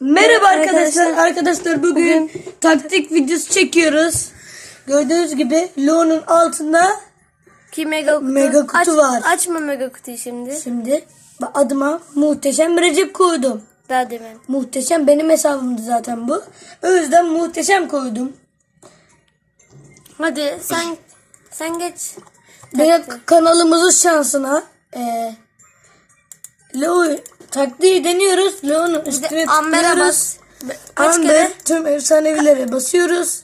Merhaba arkadaşlar. arkadaşlar. Arkadaşlar bugün, taktik videosu çekiyoruz. Gördüğünüz gibi Lo'nun altında Ki mega kutu. Mega kutu Aç- var. Açma mega kutuyu şimdi. şimdi adıma muhteşem Recep koydum. Daha demin. Muhteşem benim hesabımdı zaten bu. O yüzden muhteşem koydum. Hadi sen sen geç. Benim kanalımızın şansına e, Lo taktiği deniyoruz. Lo'nun üstüne Amber'e bas. Kaç Amber kere? tüm efsanevilere basıyoruz.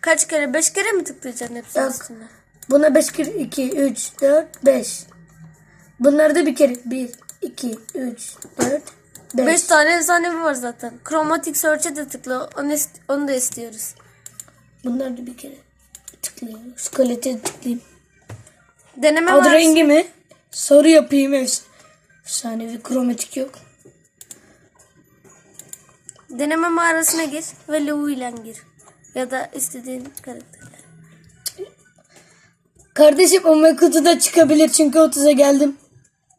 Kaç kere? Beş kere mi tıklayacaksın hepsinin Yok. üstüne? Buna 5 kere 2 3 4 5. Bunlarda bir kere 1 2 3 4 5. Beş tane efsanevi var zaten. Chromatic Search'e de tıkla. Onu, ist- onu da istiyoruz. Bunlarda bir kere tıklayayım. Skelete tıklayayım. Deneme Adı var. rengi mi? Sarı yapayım. Efs- Efsanevi kromatik yok. Deneme mağarasına gir ve Lou ile gir. Ya da istediğin karakterle. Kardeşim o kutuda çıkabilir çünkü 30'a geldim.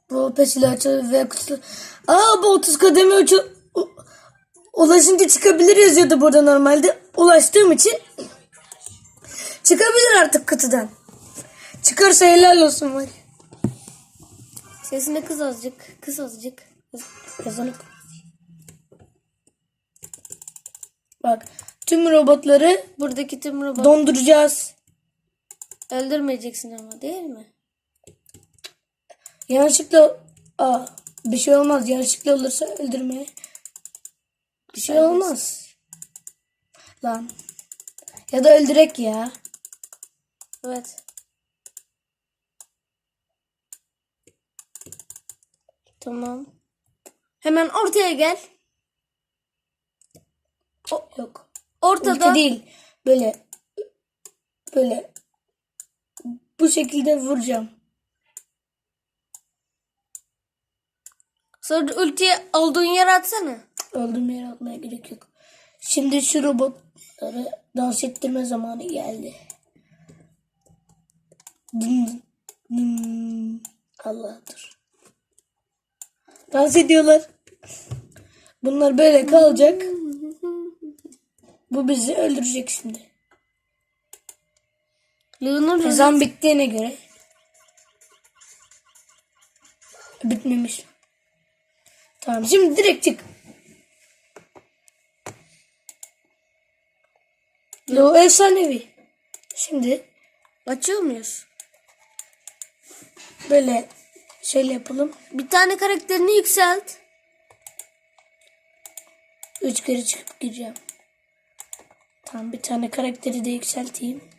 Bu peşiyle açılır ve kutu. Aa bu 30 kademe uçu... Ulaşınca çıkabilir yazıyordu burada normalde. Ulaştığım için çıkabilir artık kutudan. Çıkarsa helal olsun var. Sesini kız azıcık. Kız azıcık. Yazalım. Bak tüm robotları Buradaki tüm robot donduracağız. öldürmeyeceksin ama değil mi? Yanlışlıkla aa, bir şey olmaz. Yanlışlıkla olursa öldürmeye. Bir şey olmaz. Lan. Ya da öldürek ya. Evet. Tamam. Hemen ortaya gel. Yok. Ortada Ulti değil. Böyle böyle bu şekilde vuracağım. sonra ultiyi olduğun yere atsana. Olduğum yere atmaya gerek yok. Şimdi şu robotları dans ettirme zamanı geldi. Dın, dın. Allah dur. Dans ediyorlar. Bunlar böyle kalacak. Bu bizi öldürecek şimdi. Leon'un Ezan bittiğine göre. Bitmemiş. Tamam şimdi direkt çık. Lo efsanevi. Şimdi açıyor muyuz? böyle şöyle yapalım. Bir tane karakterini yükselt. Üç kere çıkıp gireceğim. Tamam bir tane karakteri de yükselteyim.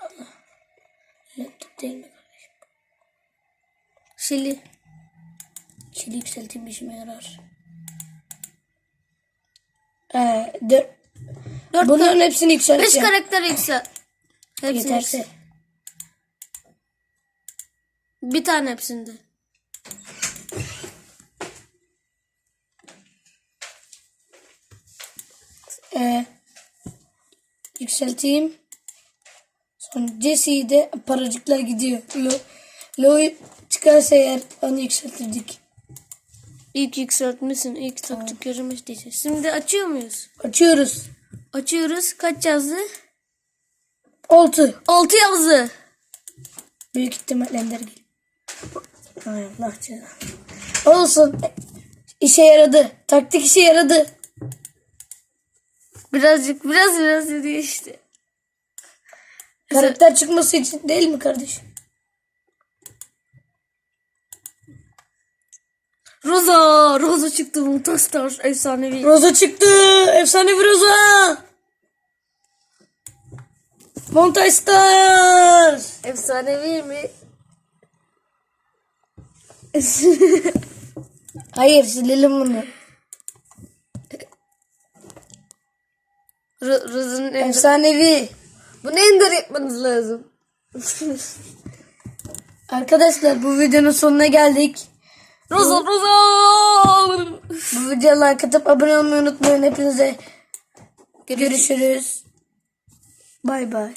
Allah. Laptop değil mi kardeşim? Şili. Şimdi yükselteyim işime yarar. Ee, dört, Dört bunların hepsini Beş yükselteceğim. karakter yükselt. Hepsini Yeterse. yükselt. Bir tane hepsinde. Ee, yükselteyim. Sonra Jesse'yi de paracıklar gidiyor. Lo, Lo'yu çıkarsa eğer onu yükseltirdik. İlk yükseltmişsin. ilk taktik görmüş diyeceğiz. Şimdi açıyor muyuz? Açıyoruz. Açıyoruz. Kaç yazdı? Oltu. 6 yazdı. Büyük ihtimalle Ender geliyor. Ay Allah canım. Olsun. İşe yaradı. Taktik işe yaradı. Birazcık biraz biraz yürüyor işte. Karakter çıkması için değil mi kardeşim? Rosa. Rosa çıktı. Mutastar. Efsanevi. Roza çıktı. Efsane bir Roza. Montaj Star. Efsanevi mi? Hayır silelim bunu. Rosa'nın ender... Efsanevi. Bunu ender yapmanız lazım. Arkadaşlar bu videonun sonuna geldik. Rosa Rosa. Bu videoya like atıp abone olmayı unutmayın. Hepinize görüşürüz. Bay bay.